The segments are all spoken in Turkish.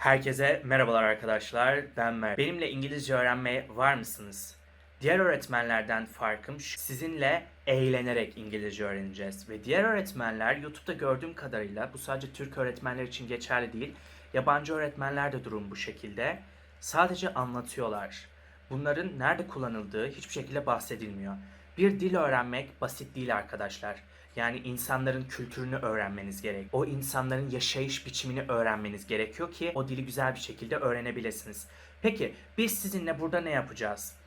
Herkese merhabalar arkadaşlar. Ben Mer. Benimle İngilizce öğrenmeye var mısınız? Diğer öğretmenlerden farkım şu, sizinle eğlenerek İngilizce öğreneceğiz. Ve diğer öğretmenler YouTube'da gördüğüm kadarıyla bu sadece Türk öğretmenler için geçerli değil. Yabancı öğretmenler de durum bu şekilde. Sadece anlatıyorlar. Bunların nerede kullanıldığı hiçbir şekilde bahsedilmiyor. Bir dil öğrenmek basit değil arkadaşlar. Yani insanların kültürünü öğrenmeniz gerek. O insanların yaşayış biçimini öğrenmeniz gerekiyor ki o dili güzel bir şekilde öğrenebilirsiniz. Peki biz sizinle burada ne yapacağız?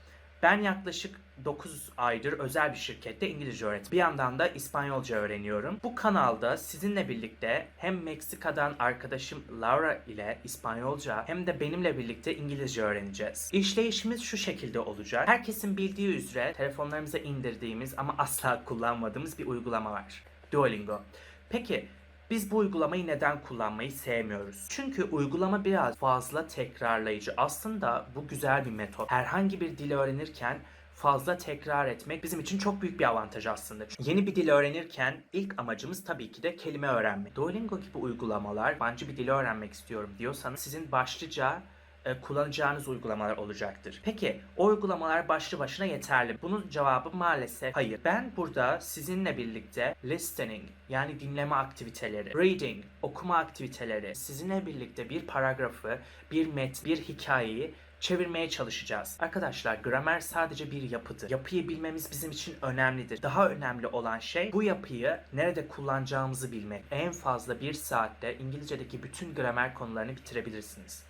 Ben yaklaşık 9 aydır özel bir şirkette İngilizce öğretiyorum. Bir yandan da İspanyolca öğreniyorum. Bu kanalda sizinle birlikte hem Meksika'dan arkadaşım Laura ile İspanyolca hem de benimle birlikte İngilizce öğreneceğiz. İşleyişimiz şu şekilde olacak. Herkesin bildiği üzere telefonlarımıza indirdiğimiz ama asla kullanmadığımız bir uygulama var. Duolingo. Peki biz bu uygulamayı neden kullanmayı sevmiyoruz? Çünkü uygulama biraz fazla tekrarlayıcı. Aslında bu güzel bir metot. Herhangi bir dil öğrenirken fazla tekrar etmek bizim için çok büyük bir avantaj aslında. Çünkü yeni bir dil öğrenirken ilk amacımız tabii ki de kelime öğrenmek. Duolingo gibi uygulamalar, yabancı bir dili öğrenmek istiyorum diyorsanız sizin başlıca e, kullanacağınız uygulamalar olacaktır. Peki o uygulamalar başlı başına yeterli. Bunun cevabı maalesef hayır. Ben burada sizinle birlikte listening yani dinleme aktiviteleri, reading okuma aktiviteleri, sizinle birlikte bir paragrafı, bir met, bir hikayeyi çevirmeye çalışacağız. Arkadaşlar gramer sadece bir yapıdır. Yapıyı bilmemiz bizim için önemlidir. Daha önemli olan şey bu yapıyı nerede kullanacağımızı bilmek. En fazla bir saatte İngilizce'deki bütün gramer konularını bitirebilirsiniz.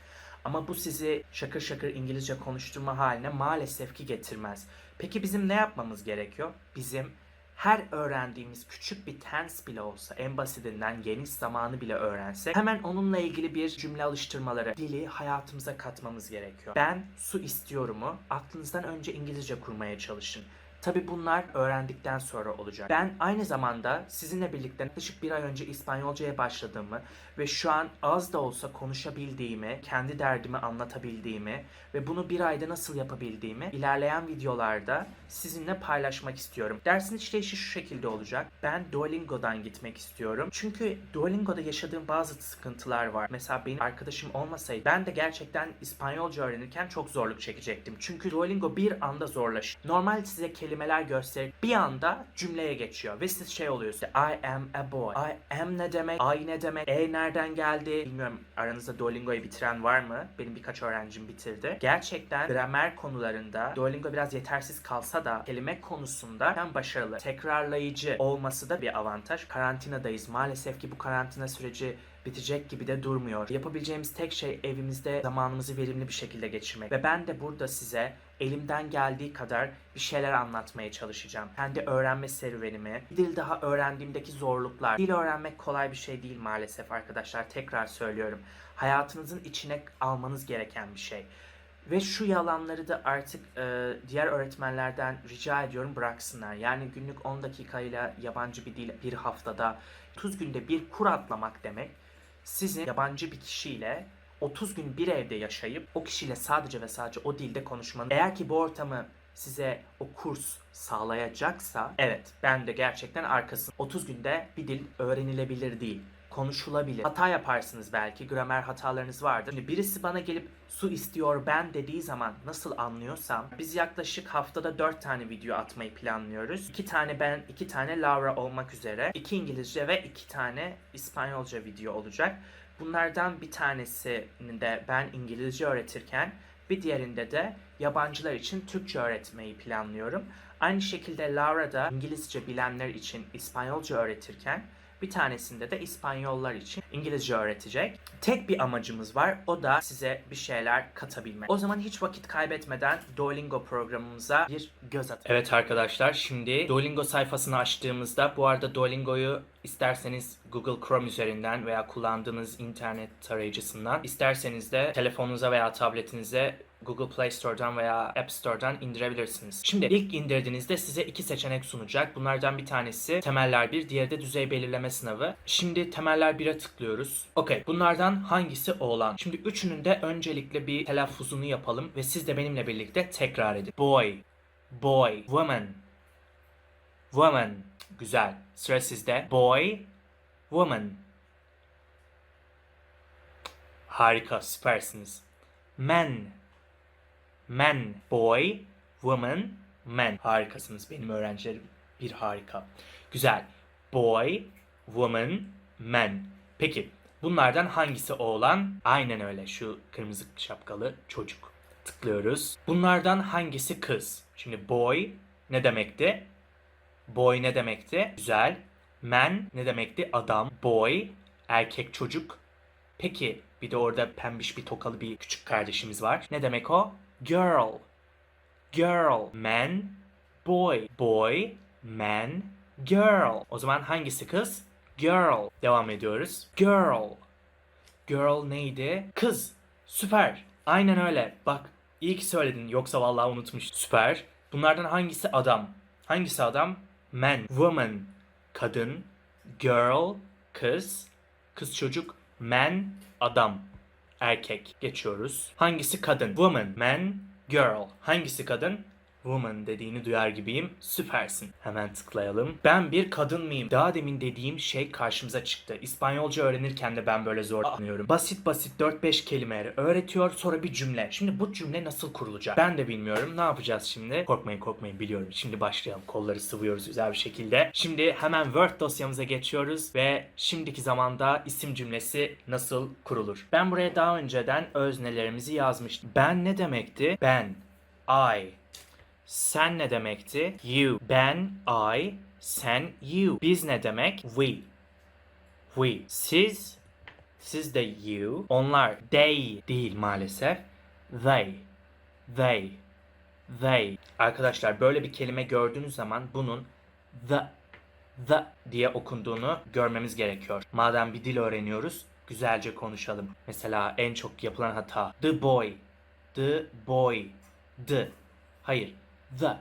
Ama bu sizi şakır şakır İngilizce konuşturma haline maalesef ki getirmez. Peki bizim ne yapmamız gerekiyor? Bizim her öğrendiğimiz küçük bir tense bile olsa, en basitinden geniş zamanı bile öğrensek hemen onunla ilgili bir cümle alıştırmaları, dili hayatımıza katmamız gerekiyor. Ben su istiyorumu aklınızdan önce İngilizce kurmaya çalışın. Tabi bunlar öğrendikten sonra olacak. Ben aynı zamanda sizinle birlikte yaklaşık bir ay önce İspanyolcaya başladığımı ve şu an az da olsa konuşabildiğimi, kendi derdimi anlatabildiğimi ve bunu bir ayda nasıl yapabildiğimi ilerleyen videolarda sizinle paylaşmak istiyorum. Dersin işleyişi şu şekilde olacak. Ben Duolingo'dan gitmek istiyorum. Çünkü Duolingo'da yaşadığım bazı sıkıntılar var. Mesela benim arkadaşım olmasaydı ben de gerçekten İspanyolca öğrenirken çok zorluk çekecektim. Çünkü Duolingo bir anda zorlaşıyor. Normal size kelimeler gösterip bir anda cümleye geçiyor ve siz şey oluyorsunuz. I am a boy. I am ne demek? I ne demek? E nereden geldi? Bilmiyorum aranızda Duolingo'yu bitiren var mı? Benim birkaç öğrencim bitirdi. Gerçekten gramer konularında Duolingo biraz yetersiz kalsa da kelime konusunda hem başarılı. Tekrarlayıcı olması da bir avantaj. Karantinadayız. Maalesef ki bu karantina süreci bitecek gibi de durmuyor. Yapabileceğimiz tek şey evimizde zamanımızı verimli bir şekilde geçirmek. Ve ben de burada size elimden geldiği kadar bir şeyler anlatmaya çalışacağım. Kendi öğrenme serüvenimi, dil daha öğrendiğimdeki zorluklar. Dil öğrenmek kolay bir şey değil maalesef arkadaşlar. Tekrar söylüyorum. Hayatınızın içine almanız gereken bir şey. Ve şu yalanları da artık e, diğer öğretmenlerden rica ediyorum bıraksınlar. Yani günlük 10 dakikayla yabancı bir dil bir haftada 30 günde bir kur atlamak demek sizin yabancı bir kişiyle 30 gün bir evde yaşayıp o kişiyle sadece ve sadece o dilde konuşmanız. Eğer ki bu ortamı size o kurs sağlayacaksa evet ben de gerçekten arkasında 30 günde bir dil öğrenilebilir değil konuşulabilir. Hata yaparsınız belki. Gramer hatalarınız vardır. Şimdi birisi bana gelip su istiyor ben dediği zaman nasıl anlıyorsam biz yaklaşık haftada 4 tane video atmayı planlıyoruz. 2 tane ben, 2 tane Laura olmak üzere. 2 İngilizce ve 2 tane İspanyolca video olacak. Bunlardan bir tanesini de ben İngilizce öğretirken bir diğerinde de yabancılar için Türkçe öğretmeyi planlıyorum. Aynı şekilde Laura da İngilizce bilenler için İspanyolca öğretirken bir tanesinde de İspanyollar için İngilizce öğretecek. Tek bir amacımız var. O da size bir şeyler katabilmek. O zaman hiç vakit kaybetmeden Duolingo programımıza bir göz atın. Evet arkadaşlar şimdi Duolingo sayfasını açtığımızda bu arada Duolingo'yu isterseniz Google Chrome üzerinden veya kullandığınız internet tarayıcısından isterseniz de telefonunuza veya tabletinize Google Play Store'dan veya App Store'dan indirebilirsiniz. Şimdi ilk indirdiğinizde size iki seçenek sunacak. Bunlardan bir tanesi temeller 1, diğeri de düzey belirleme sınavı. Şimdi temeller 1'e tıklıyoruz. Okey. Bunlardan hangisi oğlan? Şimdi üçünün de öncelikle bir telaffuzunu yapalım ve siz de benimle birlikte tekrar edin. Boy, boy, woman, woman. Güzel. Sıra sizde. Boy, woman. Harika, süpersiniz. Men. Men. Boy, woman, men. Harikasınız benim öğrencilerim. Bir harika. Güzel. Boy, woman, men. Peki bunlardan hangisi oğlan? Aynen öyle şu kırmızı şapkalı çocuk. Tıklıyoruz. Bunlardan hangisi kız? Şimdi boy ne demekti? Boy ne demekti? Güzel. Man ne demekti? Adam. Boy erkek çocuk. Peki bir de orada pembiş bir tokalı bir küçük kardeşimiz var. Ne demek o? Girl. Girl. Man. Boy. Boy. Man. Girl. O zaman hangisi kız? Girl. Devam ediyoruz. Girl. Girl neydi? Kız. Süper. Aynen öyle. Bak iyi ki söyledin yoksa vallahi unutmuş. Süper. Bunlardan hangisi adam? Hangisi adam? Man. Woman. Kadın. Girl. Kız. Kız çocuk. Man. Adam. Erkek. Geçiyoruz. Hangisi kadın? Woman. Man. Girl. Hangisi kadın? Woman dediğini duyar gibiyim. Süpersin. Hemen tıklayalım. Ben bir kadın mıyım? Daha demin dediğim şey karşımıza çıktı. İspanyolca öğrenirken de ben böyle zorlanıyorum. Basit basit 4-5 kelimeleri öğretiyor sonra bir cümle. Şimdi bu cümle nasıl kurulacak? Ben de bilmiyorum. Ne yapacağız şimdi? Korkmayın korkmayın biliyorum. Şimdi başlayalım. Kolları sıvıyoruz güzel bir şekilde. Şimdi hemen Word dosyamıza geçiyoruz ve şimdiki zamanda isim cümlesi nasıl kurulur? Ben buraya daha önceden öznelerimizi yazmıştım. Ben ne demekti? Ben, I, sen ne demekti? You. Ben, I, sen, you. Biz ne demek? We. We. Siz, siz de you. Onlar, they değil maalesef. They. They. They. Arkadaşlar böyle bir kelime gördüğünüz zaman bunun the, the diye okunduğunu görmemiz gerekiyor. Madem bir dil öğreniyoruz, güzelce konuşalım. Mesela en çok yapılan hata. The boy. The boy. The. Hayır. The.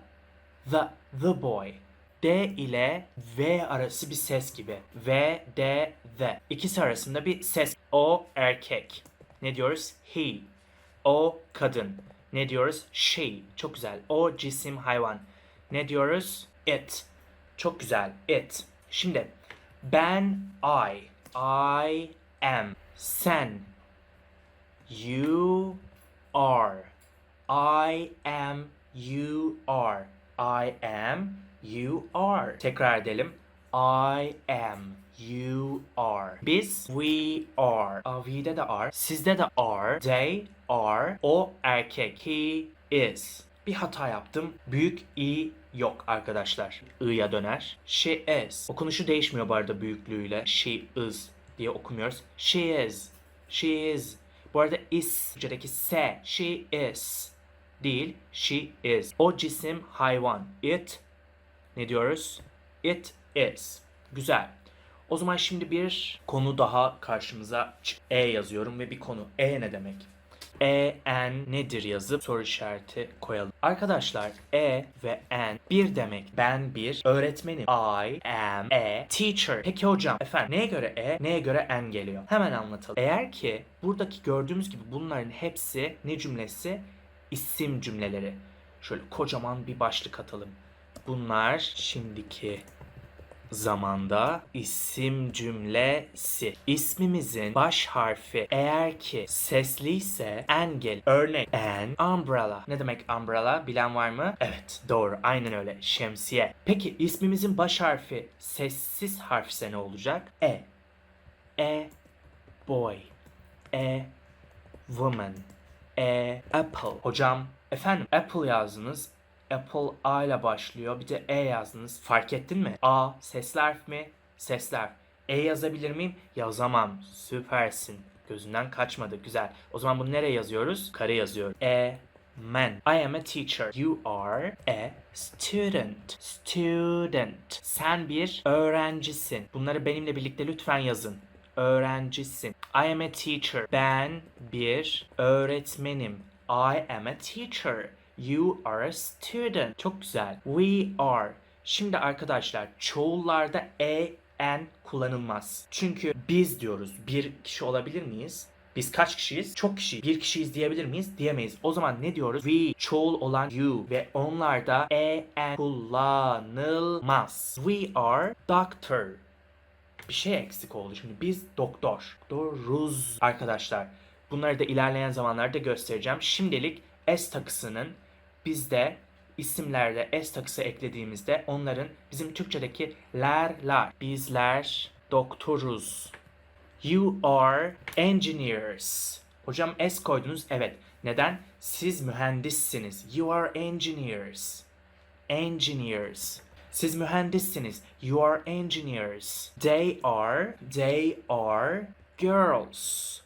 The. The boy. D ile V arası bir ses gibi. V, D, the. İkisi arasında bir ses. O erkek. Ne diyoruz? He. O kadın. Ne diyoruz? She. Çok güzel. O cisim hayvan. Ne diyoruz? It. Çok güzel. It. Şimdi ben I. I am. Sen. You are. I am, you are. I am, you are. Tekrar edelim. I am, you are. Biz, we are. Aa, we'de de are. Sizde de are. They are. O erkek. He is. Bir hata yaptım. Büyük i yok arkadaşlar. I'ya döner. She is. Okunuşu değişmiyor bu arada büyüklüğüyle. She is diye okumuyoruz. She is. She is. Bu arada is. Türkçedeki se. She is. Değil. She is. O cisim hayvan. It. Ne diyoruz? It is. Güzel. O zaman şimdi bir konu daha karşımıza. E yazıyorum ve bir konu. E ne demek? E, en nedir yazıp soru işareti koyalım. Arkadaşlar E ve en bir demek. Ben bir öğretmenim. I am a teacher. Peki hocam efendim neye göre E neye göre en geliyor? Hemen anlatalım. Eğer ki buradaki gördüğümüz gibi bunların hepsi ne cümlesi? İsim cümleleri. Şöyle kocaman bir başlık atalım. Bunlar şimdiki zamanda isim cümlesi. İsmimizin baş harfi eğer ki sesliyse en gel. Örnek an umbrella. Ne demek umbrella? Bilen var mı? Evet doğru aynen öyle. Şemsiye. Peki ismimizin baş harfi sessiz harfse ne olacak? E. E boy. E woman. E apple. Hocam efendim apple yazdınız. Apple A ile başlıyor. Bir de E yazdınız. Fark ettin mi? A sesli harf mi? Sesli harf. E yazabilir miyim? Yazamam. Süpersin. Gözünden kaçmadı. Güzel. O zaman bunu nereye yazıyoruz? Kare yazıyorum. E man. I am a teacher. You are a student. Student. Sen bir öğrencisin. Bunları benimle birlikte lütfen yazın. Öğrencisin. I am a teacher. Ben bir öğretmenim. I am a teacher. You are a student. Çok güzel. We are. Şimdi arkadaşlar çoğullarda e, en kullanılmaz. Çünkü biz diyoruz. Bir kişi olabilir miyiz? Biz kaç kişiyiz? Çok kişi. Bir kişiyiz diyebilir miyiz? Diyemeyiz. O zaman ne diyoruz? We çoğul olan you ve onlarda e, en kullanılmaz. We are doctor. Bir şey eksik oldu. Şimdi biz doktor. Doktoruz arkadaşlar. Bunları da ilerleyen zamanlarda göstereceğim. Şimdilik S takısının bizde isimlerde S takısı eklediğimizde onların bizim Türkçedeki lerler. Bizler doktoruz. You are engineers. Hocam S koydunuz. Evet. Neden? Siz mühendissiniz. You are engineers. Engineers. Siz mühendissiniz. You are engineers. They are, they are girls.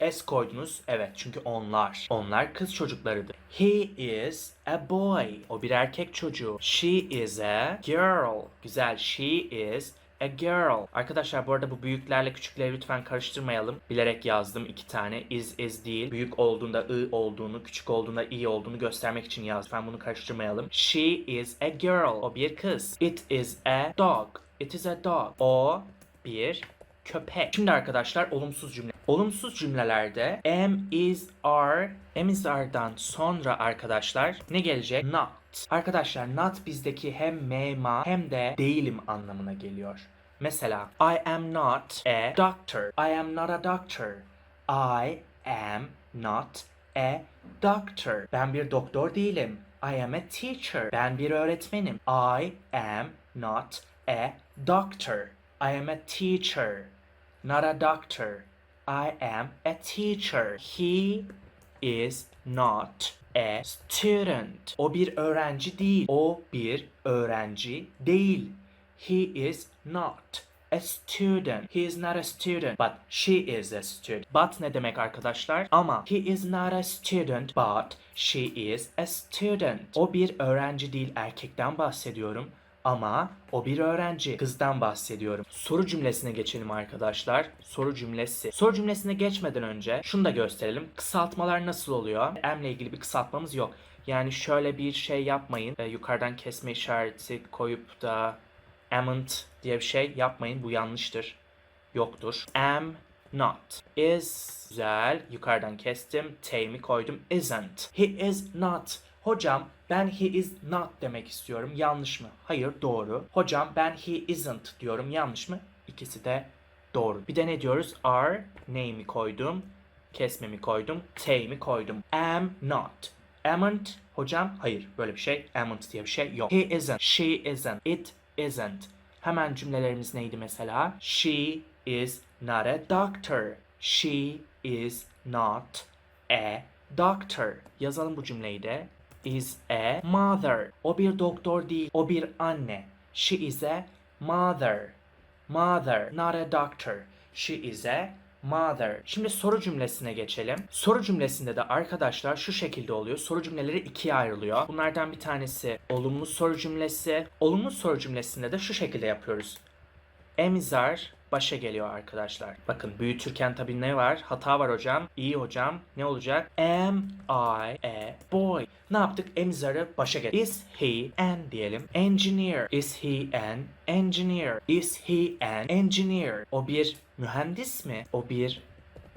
S koydunuz. Evet çünkü onlar. Onlar kız çocuklarıdır. He is a boy. O bir erkek çocuğu. She is a girl. Güzel. She is a girl. Arkadaşlar bu arada bu büyüklerle küçükleri lütfen karıştırmayalım. Bilerek yazdım iki tane. Is is değil. Büyük olduğunda I olduğunu, küçük olduğunda I olduğunu göstermek için yazdım. Lütfen bunu karıştırmayalım. She is a girl. O bir kız. It is a dog. It is a dog. O bir köpek. Şimdi arkadaşlar olumsuz cümle. Olumsuz cümlelerde am, is, are, am, is, are'dan sonra arkadaşlar ne gelecek? Not. Arkadaşlar not bizdeki hem me, ma hem de değilim anlamına geliyor. Mesela I am not a doctor. I am not a doctor. I am not a doctor. Ben bir doktor değilim. I am a teacher. Ben bir öğretmenim. I am not a doctor. I am a teacher. Not a doctor. I am a teacher. He is not a student. O bir öğrenci değil. O bir öğrenci değil. He is not a student. He is not a student, but she is a student. But ne demek arkadaşlar? Ama he is not a student, but she is a student. O bir öğrenci değil, erkekten bahsediyorum. Ama o bir öğrenci. Kızdan bahsediyorum. Soru cümlesine geçelim arkadaşlar. Soru cümlesi. Soru cümlesine geçmeden önce şunu da gösterelim. Kısaltmalar nasıl oluyor? M'le ilgili bir kısaltmamız yok. Yani şöyle bir şey yapmayın. Ee, yukarıdan kesme işareti koyup da amn't diye bir şey yapmayın. Bu yanlıştır. Yoktur. Am not. Is güzel. Yukarıdan kestim. T'mi koydum. Isn't. He is not. Hocam ben he is not demek istiyorum. Yanlış mı? Hayır doğru. Hocam ben he isn't diyorum. Yanlış mı? İkisi de doğru. Bir de ne diyoruz? Are name'i koydum. Kesmemi koydum. T'mi koydum. Am not. Amn't. Hocam hayır böyle bir şey. Amn't diye bir şey yok. He isn't. She isn't. It isn't. Hemen cümlelerimiz neydi mesela? She is not a doctor. She is not a doctor. Yazalım bu cümleyi de. Is a mother. O bir doktor değil. O bir anne. She is a mother. Mother, not a doctor. She is a mother. Şimdi soru cümlesine geçelim. Soru cümlesinde de arkadaşlar şu şekilde oluyor. Soru cümleleri ikiye ayrılıyor. Bunlardan bir tanesi olumlu soru cümlesi. Olumlu soru cümlesinde de şu şekilde yapıyoruz. Emizar başa geliyor arkadaşlar. Bakın büyütürken tabii ne var? Hata var hocam. İyi hocam. Ne olacak? Am I a boy? Ne yaptık? Emizar'ı başa getir. Is he an diyelim. Engineer. Is he an engineer? Is he an engineer? O bir mühendis mi? O bir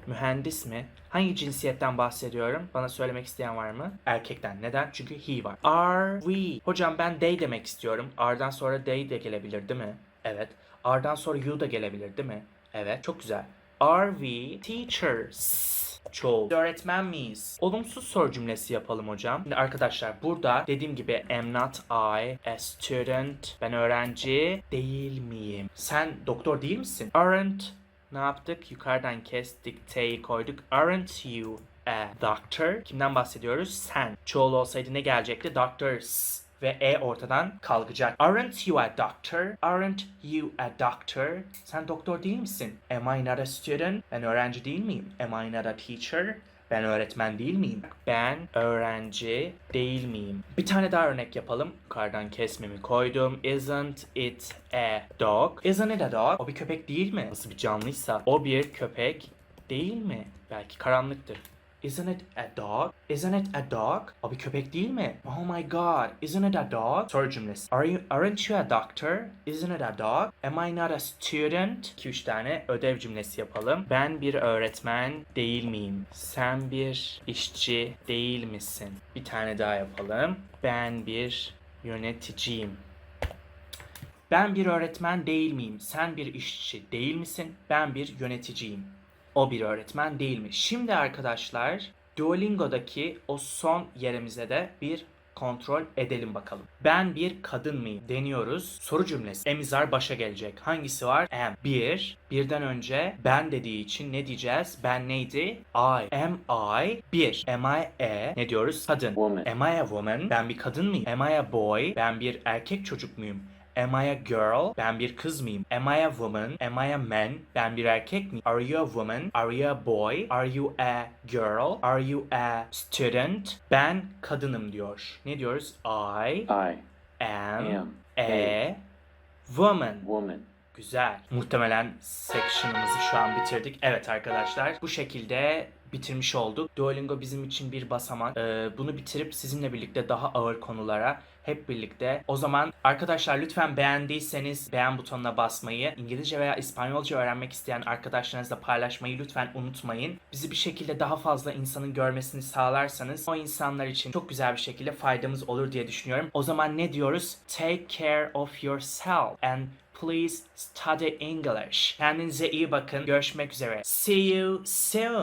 mühendis mi? Hangi cinsiyetten bahsediyorum? Bana söylemek isteyen var mı? Erkekten. Neden? Çünkü he var. Are we? Hocam ben they demek istiyorum. Are'dan sonra they de gelebilir değil mi? Evet. Are'dan sonra you da gelebilir değil mi? Evet. Çok güzel. Are we teachers? Çoğul. Öğretmen miyiz? Olumsuz soru cümlesi yapalım hocam. Şimdi arkadaşlar burada dediğim gibi am not I a student? Ben öğrenci değil miyim? Sen doktor değil misin? Aren't ne yaptık? Yukarıdan kestik, T'yi koyduk. Aren't you a doctor? Kimden bahsediyoruz? Sen. Çoğul olsaydı ne gelecekti? Doctors. Ve E ortadan kalkacak. Aren't you a doctor? Aren't you a doctor? Sen doktor değil misin? Am I not a student? Ben öğrenci değil miyim? Am I not a teacher? Ben öğretmen değil miyim? Ben öğrenci değil miyim? Bir tane daha örnek yapalım. Yukarıdan kesmemi koydum. Isn't it a dog? Isn't it a dog? O bir köpek değil mi? Nasıl bir canlıysa. O bir köpek değil mi? Belki karanlıktır. Isn't it a dog? Isn't it a dog? O bir köpek değil mi? Oh my god, isn't it a dog? Soru cümlesi. Are you, aren't you a doctor? Isn't it a dog? Am I not a student? 2-3 tane ödev cümlesi yapalım. Ben bir öğretmen değil miyim? Sen bir işçi değil misin? Bir tane daha yapalım. Ben bir yöneticiyim. Ben bir öğretmen değil miyim? Sen bir işçi değil misin? Ben bir yöneticiyim. O bir öğretmen değil mi? Şimdi arkadaşlar Duolingo'daki o son yerimize de bir kontrol edelim bakalım. Ben bir kadın mıyım? Deniyoruz. Soru cümlesi. Emizar başa gelecek. Hangisi var? Am. Bir. Birden önce ben dediği için ne diyeceğiz? Ben neydi? I. Am I? Bir. Am I a? Ne diyoruz? Kadın. Woman. Am I a woman? Ben bir kadın mıyım? Am I a boy? Ben bir erkek çocuk muyum? Am I a girl? Ben bir kız mıyım? Am I a woman? Am I a man? Ben bir erkek miyim? Are you a woman? Are you a boy? Are you a girl? Are you a student? Ben kadınım diyor. Ne diyoruz? I I am, am a woman. woman. Güzel. Muhtemelen section'ımızı şu an bitirdik. Evet arkadaşlar bu şekilde bitirmiş olduk. Duolingo bizim için bir basamak. Ee, bunu bitirip sizinle birlikte daha ağır konulara hep birlikte. O zaman arkadaşlar lütfen beğendiyseniz beğen butonuna basmayı, İngilizce veya İspanyolca öğrenmek isteyen arkadaşlarınızla paylaşmayı lütfen unutmayın. Bizi bir şekilde daha fazla insanın görmesini sağlarsanız o insanlar için çok güzel bir şekilde faydamız olur diye düşünüyorum. O zaman ne diyoruz? Take care of yourself and please study English. Kendinize iyi bakın. Görüşmek üzere. See you soon.